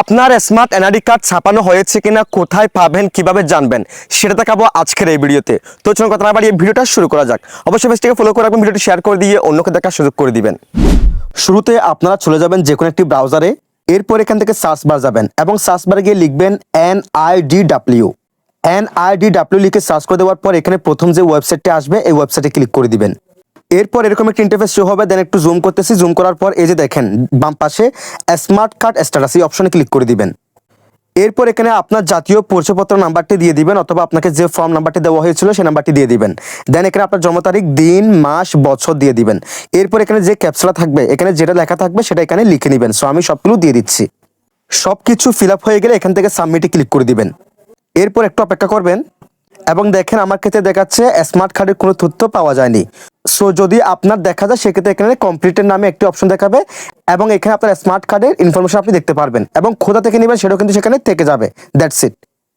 আপনার smart NID card ছাপানো হয়েছে কিনা, কোথায় পাবেন, কীভাবে জানবেন, সেটা দেখাবো আজকের এই ভিডিওতে। তো চলুন কথা না বাড়িয়ে ভিডিওটা শুরু করা যাক। অবশ্যই পেজটিকে ফলো করে রাখবেন, ভিডিওটি শেয়ার করে দিয়ে অন্যকে দেখার সুযোগ করে দিবেন। শুরুতে আপনারা চলে যাবেন যে কোনো একটি ব্রাউজারে এরপর এখান থেকে সার্চ বার যাবেন এবং সার্চ বারে গিয়ে লিখবেন N I D W N I D W লিখে সার্চ করে দেওয়ার পর এখানে প্রথম যে ওয়েবসাইটটি আসবে, এই ওয়েবসাইটে ক্লিক করে দিবেন। এরপর এরকম একটা ইন্টারফেস শো হবে দেন একটু জুম করতেছি জুম করার পর এই যে দেখেন, বাম পাশে স্মার্ট কার্ড স্ট্যাটাস এই অপশনে ক্লিক করে দিবেন। এরপর এখানে আপনার জাতীয় পরিচয়পত্র নাম্বারটি দিয়ে দিবেন, অথবা আপনাকে যে ফর্ম নাম্বারটি দেওয়া হয়েছিল সেই নাম্বারটি দিয়ে দিবেন। দেন এখানে আপনার জন্ম তারিখ, দিন, মাস, বছর দিয়ে দিবেন। এরপর এখানে যে ক্যাপসুলা থাকবে, এখানে যেটা লেখা থাকবে সেটা এখানে লিখে নেবেন। সো আমি সবগুলো দিয়ে দিচ্ছি। সব কিছু ফিল হয়ে গেলে এখান থেকে সাবমিটে ক্লিক করে দিবেন। এরপর একটু অপেক্ষা করবেন। এবং দেখেন, আমার ক্ষেত্রে দেখাচ্ছে স্মার্ট কার্ডের কোনো তথ্য পাওয়া যায়নি। সো যদি আপনার দেখা যায়, সেক্ষেত্রে এখানে কমপ্লিটের নামে একটি অপশন দেখাবে এবং এখানে আপনার স্মার্ট কার্ডের ইনফরমেশন আপনি দেখতে পারবেন এবং খোদা থেকে নেবেন, সেটাও কিন্তু সেখানে থেকে যাবে। That's it